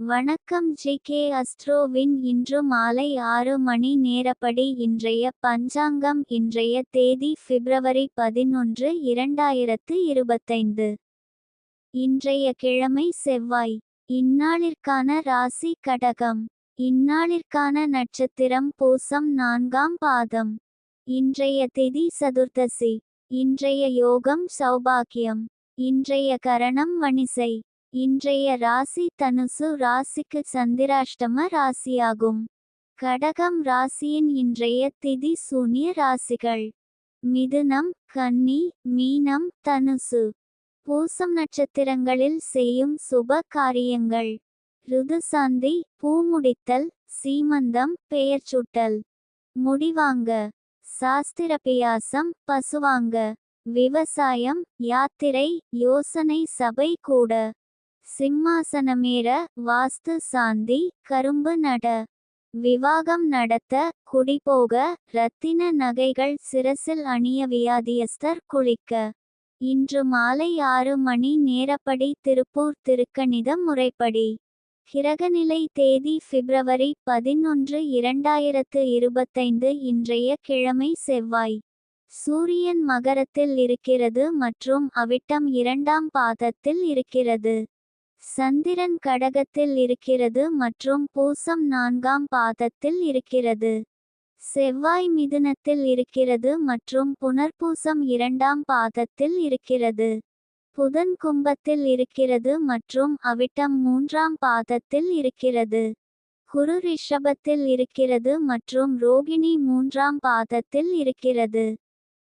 வணக்கம் G K அஸ்ட்ரோவின் இன்று மாலை ஆறு மணி நேரப்படி இன்றைய பஞ்சாங்கம் இன்றைய தேதி பிப்ரவரி பதினொன்று இரண்டாயிரத்து இருபத்தைந்து. இன்றைய கிழமை செவ்வாய். இந்நாளிற்கான ராசி கடகம். இந்நாளிற்கான நட்சத்திரம் பூசம் நான்காம் பாதம். இன்றைய திதி சதுர்த்தசி இன்றைய யோகம் சௌபாகியம். இன்றைய கரணம் வணிசை. இன்றைய ராசி தனுசு ராசிக்கு சந்திராஷ்டம ராசியாகும். கடகம் ராசியின் இன்றைய திதி சூனிய ராசிகள். மிதுனம் கன்னி மீனம் தனுசு. பூசம் நட்சத்திரங்களில் செய்யும் சுப காரியங்கள். ருதுசாந்தி பூமுடித்தல் சீமந்தம் பெயர் சுட்டல். முடிவாங்க. சாஸ்திரபியாசம் பசுவாங்க. விவசாயம் யாத்திரை யோசனை சபை கூட. சிம்மாசனமேற வாஸ்து சாந்தி கரும்பு நட. விவாகம் நடத்த குடிபோக ரத்தின நகைகள் சிரசில் அணிய வியாதியஸ்தர் குளிக்க. இன்று மாலை ஆறு மணி நேரப்படி திருப்பூர் திருக்கணிதம் முறைப்படி. கிரகநிலை தேதி பிப்ரவரி பதினொன்று இரண்டாயிரத்து இருபத்தைந்து இன்றைய கிழமை செவ்வாய். சூரியன் மகரத்தில் இருக்கிறது மற்றும் அவிட்டம் இரண்டாம் பாதத்தில் இருக்கிறது. சந்திரன் கடகத்தில் இருக்கிறது மற்றும் பூசம் நான்காம் பாதத்தில் இருக்கிறது. செவ்வாய் மிதுனத்தில் இருக்கிறது மற்றும் புனர்பூசம் இரண்டாம் பாதத்தில் இருக்கிறது. புதன் கும்பத்தில் இருக்கிறது மற்றும் அவிட்டம் மூன்றாம் பாதத்தில் இருக்கிறது. குரு ரிஷபத்தில் இருக்கிறது மற்றும் ரோகிணி மூன்றாம் பாதத்தில் இருக்கிறது.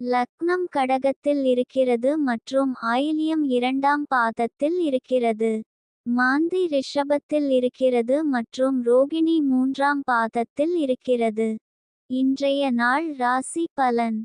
லக்னம் கடகத்தில் இருக்கிறது மற்றும் ஆயிலியம் இரண்டாம் பாதத்தில் இருக்கிறது. மாந்தி ரிஷபத்தில் இருக்கிறது மற்றும் ரோகிணி மூன்றாம் பாதத்தில் இருக்கிறது. இன்றைய நாள் ராசி பலன்.